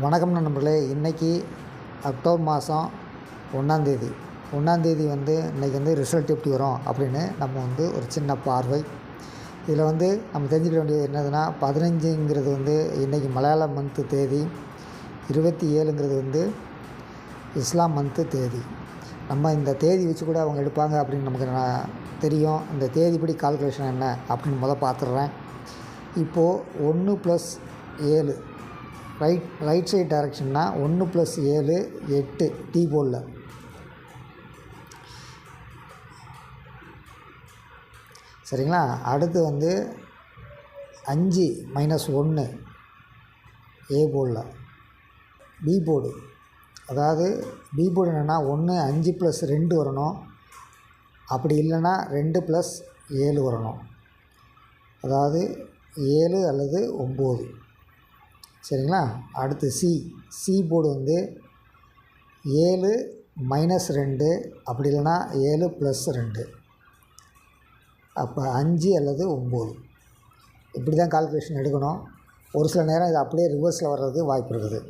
வணக்கம் நண்பர்களே. இன்றைக்கி அக்டோபர் மாதம் ஒன்றாந்தேதி ஒன்றாந்தேதி வந்து இன்றைக்கி வந்து ரிசல்ட் எப்படி வரும் அப்படின்னு நம்ம வந்து ஒரு சின்ன பார்வை. இதில் வந்து நம்ம தெரிஞ்சுக்க வேண்டியது என்னதுன்னா பதினஞ்சுங்கிறது வந்து இன்றைக்கி மலையாள மந்த்து தேதி இருபத்தி ஏழுங்கிறது வந்து இஸ்லாம் மந்த்து தேதி. நம்ம இந்த தேதி வச்சு கூட அவங்க எடுப்பாங்க அப்படின்னு நமக்கு நான் தெரியும். இந்த தேதிப்படி கால்குலேஷன் என்ன அப்படின்னு முதல் பார்த்துடுறேன். இப்போது ஒன்று ப்ளஸ் ஏழு. ரைட் ரைட் சைட் டைரக்ஷன்னா ஒன்று ப்ளஸ் ஏழு எட்டு டீ போலில் சரிங்களா? அடுத்து வந்து அஞ்சு மைனஸ் ஒன்று ஏ போர்டில் பி போர்டு அதாவது பி போர்டு என்னென்னா ஒன்று அஞ்சு ப்ளஸ் ரெண்டு வரணும். அப்படி இல்லைன்னா ரெண்டு ப்ளஸ் ஏழு வரணும். அதாவது ஏழு அல்லது ஒம்பது. சரிங்களா? அடுத்து சி சி போர்டு வந்து ஏழு மைனஸ் ரெண்டு அப்படி இல்லைன்னா ஏழு ப்ளஸ் ரெண்டு. அப்போ அஞ்சு அல்லது ஒம்பது. இப்படி தான் கால்குலேஷன் எடுக்கணும். ஒரு சில நேரம் இது அப்படியே ரிவர்ஸில் வர்றதுக்கு வாய்ப்பு இருக்குது.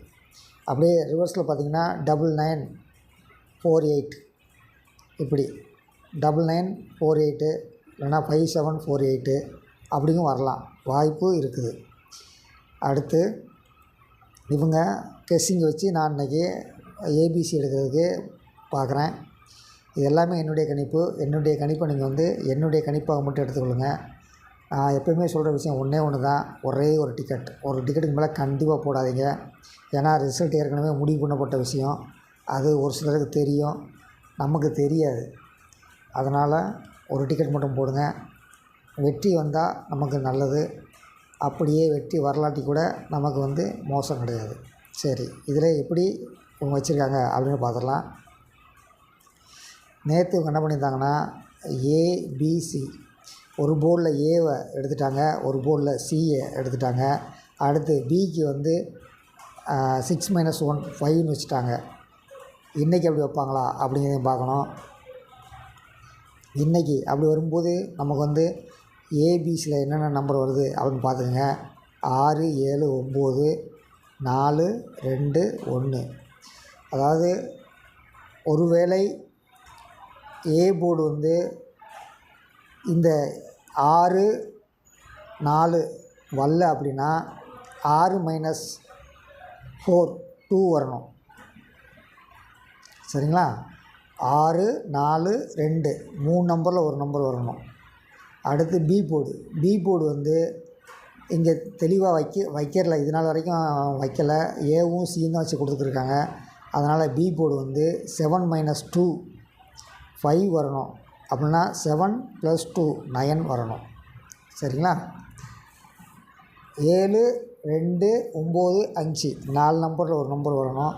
அப்படியே ரிவர்ஸில் பார்த்தீங்கன்னா டபுள் நைன் ஃபோர் எயிட் இப்படி டபுள் நைன் ஃபோர் எயிட்டு இல்லைன்னா ஃபைவ் செவன் ஃபோர் எயிட்டு அப்படியும் வரலாம். வாய்ப்பு இருக்குது. அடுத்து இவங்க கெஸ்ஸிங் வச்சு நான் இன்றைக்கி ஏபிசி எடுக்கிறதுக்கு பார்க்குறேன். இது எல்லாமே என்னுடைய கணிப்பு. என்னுடைய கணிப்பை நீங்கள் வந்து என்னுடைய கணிப்பாக மட்டும் எடுத்துக்கொள்ளுங்க. நான் எப்போயுமே சொல்கிற விஷயம் ஒன்றே ஒன்று தான் ஒரே ஒரு டிக்கெட் ஒரு டிக்கெட்டுக்கு மேலே கண்டிப்பாக போடாதீங்க. ஏன்னா ரிசல்ட் ஏற்கனவே முடிவு பண்ணப்பட்ட விஷயம். அது ஒரு சிலருக்கு தெரியும். நமக்கு தெரியாது. அதனால் ஒரு டிக்கெட் மட்டும் போடுங்க. வெற்றி வந்தால் நமக்கு நல்லது. அப்படியே வெட்டி வரலாட்டி கூட நமக்கு வந்து மோசம் கிடையாது. சரி இதில் எப்படி இவங்க வச்சுருக்காங்க அப்படின்னு பார்த்துடலாம். நேற்று இவங்க என்ன பண்ணியிருந்தாங்கன்னா ஏபிசி ஒரு போர்டில் ஏவை எடுத்துட்டாங்க ஒரு போர்டில் சியை எடுத்துட்டாங்க. அடுத்து பிக்கு வந்து சிக்ஸ் மைனஸ் ஒன் ஃபைவ்னு வச்சுட்டாங்க. இன்றைக்கி அப்படி வைப்பாங்களா அப்படிங்கிறதையும் பார்க்கணும். இன்றைக்கி அப்படி வரும்போது நமக்கு வந்து ஏபிசியில் என்னென்ன நம்பர் வருது அப்படின்னு பார்த்துக்கங்க. ஆறு ஏழு ஒம்பது நாலு ரெண்டு ஒன்று. அதாவது ஒருவேளை ஏ போர்டு வந்து இந்த ஆறு நாலு வரல அப்படின்னா ஆறு மைனஸ் ஃபோர் டூ வரணும். சரிங்களா? ஆறு நாலு ரெண்டு. மூணு நம்பரில் ஒரு நம்பர் வரணும். அடுத்து பி போர்டு பி போர்டு வந்து இங்கே தெளிவாக வைக்க வைக்கிறல இது நாள் வரைக்கும் வைக்கலை. ஏவும் சியும் தான் வச்சு கொடுத்துருக்காங்க. அதனால் பி போர்டு வந்து செவன் மைனஸ் டூ ஃபைவ் வரணும். அப்படின்னா செவன் ப்ளஸ் டூ நயன் வரணும். சரிங்களா? ஏழு ரெண்டு ஒம்பது அஞ்சு. நாலு நம்பரில் ஒரு நம்பர் வரணும்.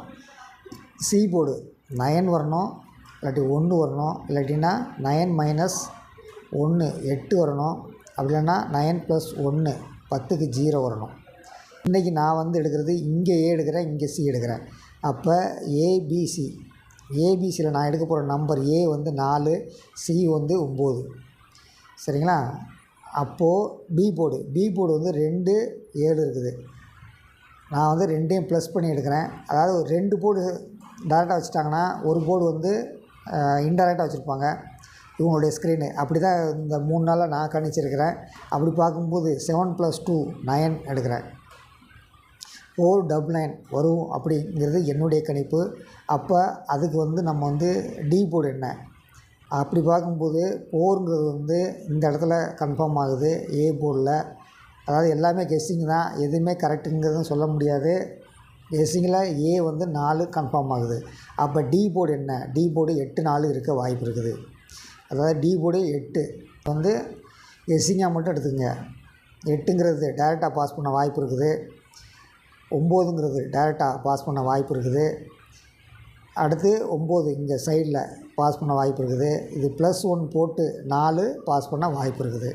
சி போர்டு நயன் வரணும். இல்லாட்டி ஒன்று வரணும். இல்லாட்டினா நயன் மைனஸ் ஒன்று எட்டு வரணும். அப்படி இல்லைன்னா நயன் ப்ளஸ் ஒன்று பத்துக்கு ஜீரோ வரணும். இன்றைக்கி நான் வந்து எடுக்கிறது இங்கே ஏ எடுக்கிறேன் இங்கே சி எடுக்கிறேன். அப்போ ஏபிசி ஏபிசியில் நான் எடுக்க போகிற நம்பர் ஏ வந்து நாலு சி வந்து ஒம்பது. சரிங்களா? அப்போது பி போர்டு பி போர்டு வந்து ரெண்டு ஏழு இருக்குது. நான் வந்து ரெண்டையும் ப்ளஸ் பண்ணி எடுக்கிறேன். அதாவது ஒரு ரெண்டு போர்டு டேரெக்டாக வச்சுட்டாங்கன்னா ஒரு போர்டு வந்து இன்டெரக்டாக வச்சுருப்பாங்க. இவங்களுடைய ஸ்க்ரீனு அப்படி தான் இந்த மூணு நாளாக நான் கணிச்சிருக்கிறேன். அப்படி பார்க்கும்போது செவன் ப்ளஸ் டூ நயன் எடுக்கிறேன். ஃபோர் டபுள் நைன் வரும் அப்படிங்கிறது என்னுடைய கணிப்பு. அப்போ அதுக்கு வந்து நம்ம வந்து டி போர்டு என்ன? அப்படி பார்க்கும்போது போருங்கிறது வந்து இந்த இடத்துல கன்ஃபார்ம் ஆகுது. ஏ போர்டில் அதாவது எல்லாமே கெஸ்ஸிங் தான். எதுவுமே கரெக்டுங்கிறதும் சொல்ல முடியாது. கெஸ்ஸிங்கில் ஏ வந்து நாலு கன்ஃபார்ம் ஆகுது. அப்போ டி போர்டு என்ன? டி போர்டு எட்டு நாலு இருக்க வாய்ப்பு இருக்குது. அதாவது டி போர்டு எட்டு. வந்து கெஸ்ஸிங்காக மட்டும் எடுத்துக்கங்க. எட்டுங்கிறது டேரெக்டாக பாஸ் பண்ண வாய்ப்பு இருக்குது. ஒம்போதுங்கிறது டேரெக்டாக பாஸ் பண்ண வாய்ப்பு இருக்குது. அடுத்து ஒம்பது இங்கே சைடில் பாஸ் பண்ண வாய்ப்பு இருக்குது. இது ப்ளஸ் ஒன் போட்டு நாலு பாஸ் பண்ண வாய்ப்பு இருக்குது.